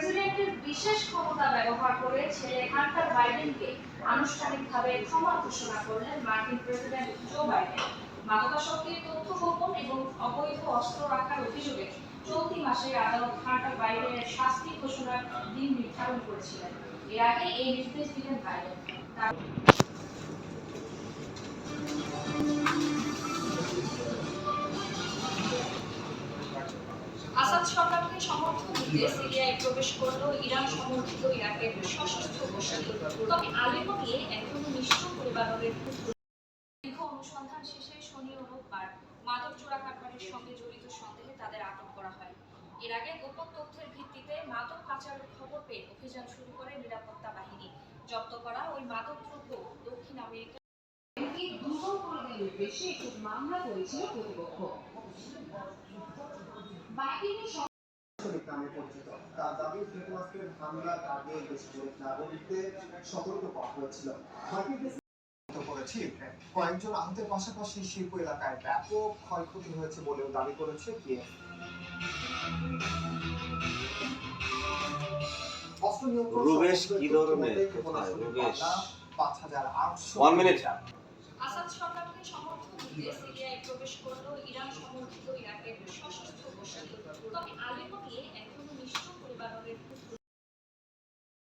প্রেসিডেন্টের বিশেষ ক্ষমতা ব্যবহার করে ছেলে হান্টার বাইডেনকে আনুষ্ঠানিকভাবে ক্ষমা ঘোষণা করলেন মার্কিন প্রেসিডেন্ট জো বাইডেন। মাদকাসক্তির তথ্য গোপন এবং অবৈধ অস্ত্র রাখার অভিযোগে চলতি মাসে আদালত হান্টার বাইডেনের শাস্তি ঘোষণার দিন নির্ধারণ করেছিলেন। এর আগে এই নির্দেশ দিলেন বাইডেন। সিরিয়ায় প্রবেশ করল ইরান সমর্থিত ইরাকের সশস্ত্র গোষ্ঠী। তবে আলেপো নিয়ে এখনও নিশ্চয় পরিবারের দীর্ঘ অনুসন্ধান শেষে শনি ও রোববার মাদক চোরা কারবারের সঙ্গে জড়িত সন্দেহে তাদের আটক করা হয়। এর আগে গোপন তথ্যের ভিত্তিতে মাদক পাচারের খবর পেয়ে অভিযান শুরু করে নিরাপত্তা বাহিনী। জব্দ করা ওই মাদক দ্রব্য দক্ষিণ আমেরিকা দুর্বল করে দেওয়ার উদ্দেশ্যে একটি মামলা করেছিল কর্তৃপক্ষ নামে পরিচিত তার দাবি হামলা দেশের নাগরিকদের সতর্ক করা হয়েছিল মার্কিন করেছে ইউক্রেন কয়েকজন আহতের পাশাপাশি শিল্প এলাকায় ব্যাপক ক্ষয়ক্ষতি হয়েছে বলেও দাবি করেছে কিয়েভ রুবেশ কি ধরনের রুবেশ? পাঁচ হাজার আটশো. আসাদ সরকারকে সমর্থন দিতে সিরিয়ায় প্রবেশ করল ইরান সমর্থিত ইরাকের সশস্ত্র